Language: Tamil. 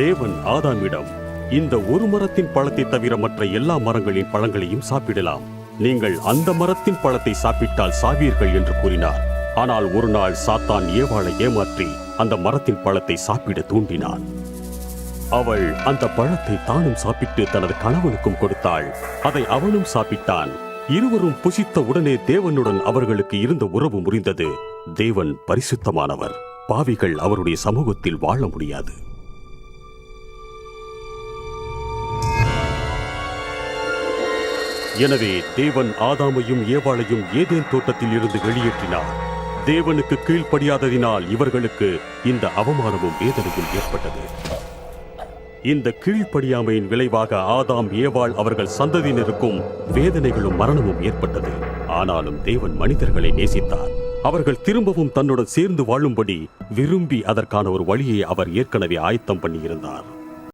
தேவன் ஆதாமிடம் இந்த ஒரு மரத்தின் பழத்தை தவிர மற்ற எல்லா மரங்களின் பழங்களையும் சாப்பிடலாம். நீங்கள் அந்த மரத்தின் பழத்தை சாப்பிட்டால் சாவீர்கள் என்று கூறினார். ஆனால் ஒரு நாள் சாத்தான் ஏவாளை ஏமாற்றி அந்த மரத்தின் பழத்தை சாப்பிட தூண்டினான். அவள் அந்த பழத்தை தானும் சாப்பிட்டு தனது கணவனுக்கும் கொடுத்தாள். அதை அவனும் சாப்பிட்டான். இருவரும் புசித்த உடனே தேவனுடன் அவர்களுக்கு இருந்த உறவு முறிந்தது. தேவன் பரிசுத்தமானவர். பாவிகள் அவருடைய சமூகத்தில் வாழ முடியாது. எனவே தேவன் ஆதாமையும் ஏவாளையும் ஏதேன் தோட்டத்தில் இருந்து வெளியேற்றினார். தேவனுக்கு கீழ்ப்படியாததினால் இவர்களுக்கு இந்த அவமானமும் வேதனையும் ஏற்பட்டது. இந்த கீழ்ப்படியாமையின் விளைவாக ஆதாம் ஏவாள் அவர்கள் சந்ததியினருக்கும் வேதனைகளும் மரணமும் ஏற்பட்டது. ஆனாலும் தேவன் மனிதர்களை நேசித்தார். அவர்கள் திரும்பவும் தன்னுடன் சேர்ந்து வாழும்படி விரும்பி அதற்கான ஒரு வழியை அவர் ஏற்கனவே ஆயத்தம் பண்ணியிருந்தார்.